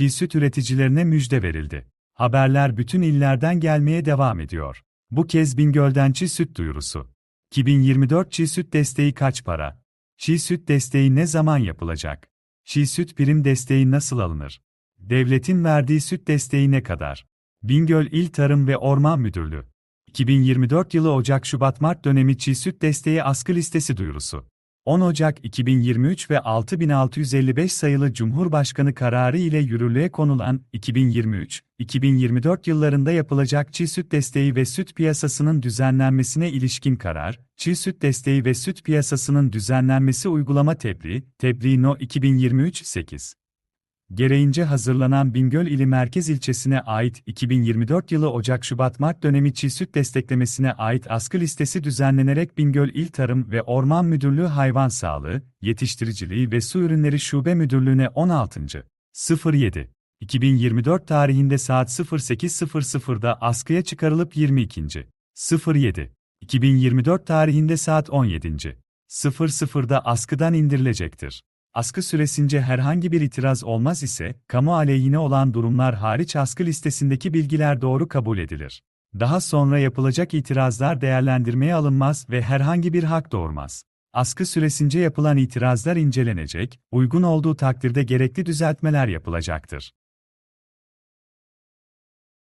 Çiğ süt üreticilerine müjde verildi. Haberler bütün illerden gelmeye devam ediyor. Bu kez Bingöl'den çiğ süt duyurusu. 2024 çiğ süt desteği kaç para? Çiğ süt desteği ne zaman yapılacak? Çiğ süt prim desteği nasıl alınır? Devletin verdiği süt desteği ne kadar? Bingöl İl Tarım ve Orman Müdürlüğü 2024 yılı Ocak-Şubat-Mart dönemi çiğ süt desteği askı listesi duyurusu. 10 Ocak 2023 ve 6655 sayılı Cumhurbaşkanı kararı ile yürürlüğe konulan 2023-2024 yıllarında yapılacak çiğ süt desteği ve süt piyasasının düzenlenmesine ilişkin karar, çiğ süt desteği ve süt piyasasının düzenlenmesi uygulama tebliğ, tebliğ No 2023-8 gereğince hazırlanan Bingöl ili merkez ilçesine ait 2024 yılı Ocak-Şubat-Mart dönemi çiğ süt desteklemesine ait askı listesi düzenlenerek Bingöl İl Tarım ve Orman Müdürlüğü Hayvan Sağlığı, Yetiştiriciliği ve Su Ürünleri Şube Müdürlüğü'ne 16. 07. 2024 tarihinde saat 08.00'da askıya çıkarılıp 22. 07. 2024 tarihinde saat 17. 00'da askıdan indirilecektir. Askı süresince herhangi bir itiraz olmaz ise, kamu aleyhine olan durumlar hariç askı listesindeki bilgiler doğru kabul edilir. Daha sonra yapılacak itirazlar değerlendirmeye alınmaz ve herhangi bir hak doğurmaz. Askı süresince yapılan itirazlar incelenecek, uygun olduğu takdirde gerekli düzeltmeler yapılacaktır.